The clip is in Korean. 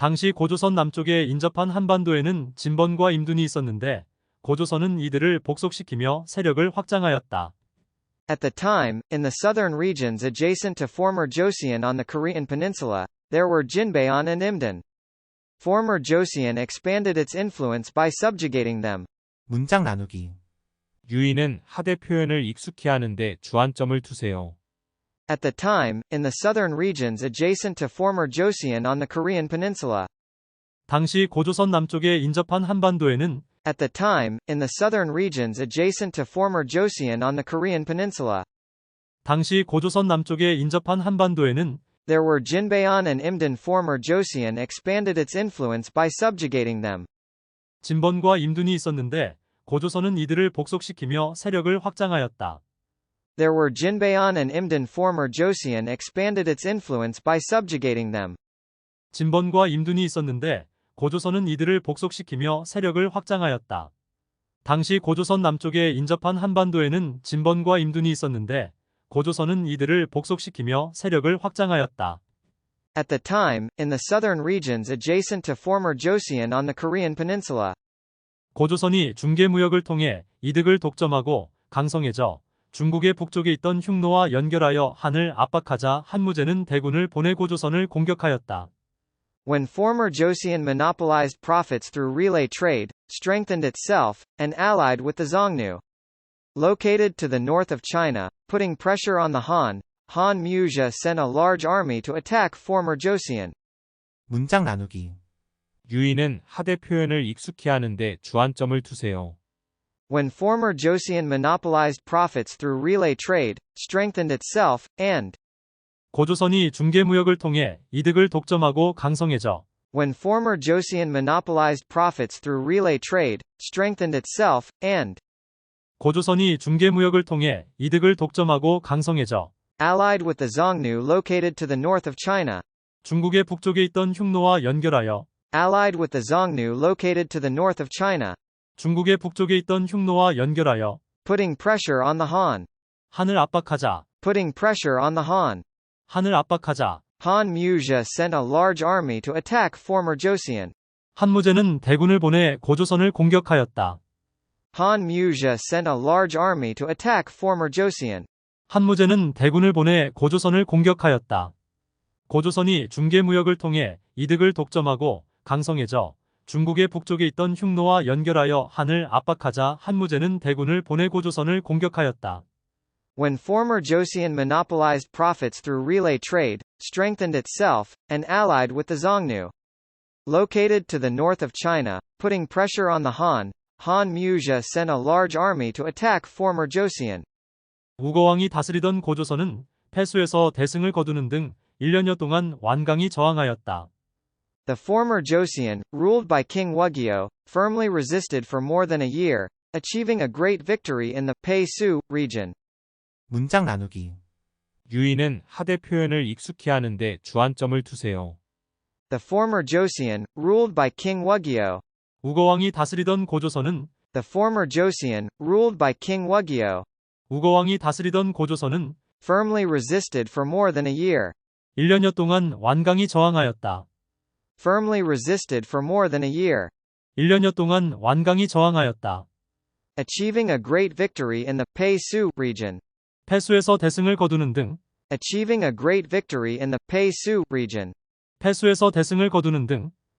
당시 고조선 남쪽에 인접한 한반도에는 진번과 임둔이 있었는데 고조선은 이들을 복속시키며 세력을 확장하였다. At the time, in the southern regions adjacent to former Joseon on the Korean peninsula, there were Jinbaeon and Imdan. Former Joseon expanded its influence by subjugating them. 문장 나누기. 유인은 하대 표현을 익숙히 하는데 주안점을 두세요. At the time, in the southern regions adjacent to former Joseon on the Korean peninsula. 당시 고조선 남쪽에 인접한 한반도에는 At the time, in the southern regions adjacent to former Joseon on the Korean peninsula. 당시 고조선 남쪽에 인접한 한반도에는 There were Jinbaeon and Imdan. Former Joseon expanded its influence by subjugating them. 진번과 임둔이 있었는데 고조선은 이들을 복속시키며 세력을 확장하였다. There were Jinbaeon and Imdan. Former Joseon expanded its influence by subjugating them. 진번과 임둔이 있었는데 고조선은 이들을 복속시키며 세력을 확장하였다. 당시 고조선 남쪽에 인접한 한반도에는 진번과 임둔이 있었는데 고조선은 이들을 복속시키며 세력을 확장하였다. At the time, in the southern regions adjacent to former Joseon on the Korean peninsula. 고조선이 중개무역을 통해 이득을 독점하고 강성해져 중국의 북쪽에 있던 흉노와 연결하여 한을 압박하자 한무제는 대군을 보내 고 조선을 공격하였다. When former Joseon monopolized profits through relay trade, strengthened itself, and allied with the Xiongnu. Located to the north of China, putting pressure on the Han, Han Muzha sent a large army to attack former Joseon. 문장 나누기. 유인은 하대 표현을 익숙히 하는데 주안점을 두세요. When former Joseon monopolized profits through relay trade, strengthened itself, and 고조선이 중개무역을 통해 이득을 독점하고 강성해져 when former Joseon monopolized profits through relay trade, strengthened itself, and 고조선이 중개무역을 통해 이득을 독점하고 강성해져 allied with the Xiongnu located to the north of China, 중국의 북쪽에 있던 흉노와 연결하여 allied with the Xiongnu located to the north of China, 중국의 북쪽에 있던 흉노와 연결하여 putting pressure on the Han, 한을 압박하자 putting pressure on the Han. 한을 압박하자 Han Muzha sent a large army to attack former Joseon. 한무제는 대군을 보내 고조선을 공격하였다. Han Muzha sent a large army to attack former Joseon. 한무제는 대군을 보내 고조선을 공격하였다. 고조선이 중개 무역을 통해 이득을 독점하고 강성해져 중국의 북쪽에 있던 흉노와 연결하여 한을 압박하자 한무제는 대군을 보내 고 조선을 공격하였다. When former Joseon monopolized profits through relay trade, strengthened itself, and allied with the Xiongnu. Located to the north of China, putting pressure on the Han, Han Muzha sent a large army to attack former Joseon. 우거왕이 다스리던 고조선은 패수에서 대승을 거두는 등 1년여 동안 완강히 저항하였다. The former Joseon, ruled by King Wugyo, firmly resisted for more than a year, achieving a great victory in the Pei-su region. 문장 나누기. 유인은 하대 표현을 익숙히 하는데 주안점을 두세요. The former Joseon, ruled by King Wugyo. 우거왕이 다스리던 고조선은 The former Joseon, ruled by King Wugyo. 우거왕이 다스리던 고조선은 Firmly resisted for more than a year. 1년여 동안 완강히 저항하였다. Firmly resisted for more than a year. 1년여 동안 완강히 저항하였다. Achieving a great victory in the Pei-su region. 패수에서 대승을 거두는 등 Achieving a great victory in the Pei-su region. 패수에서 대승을 거두는 등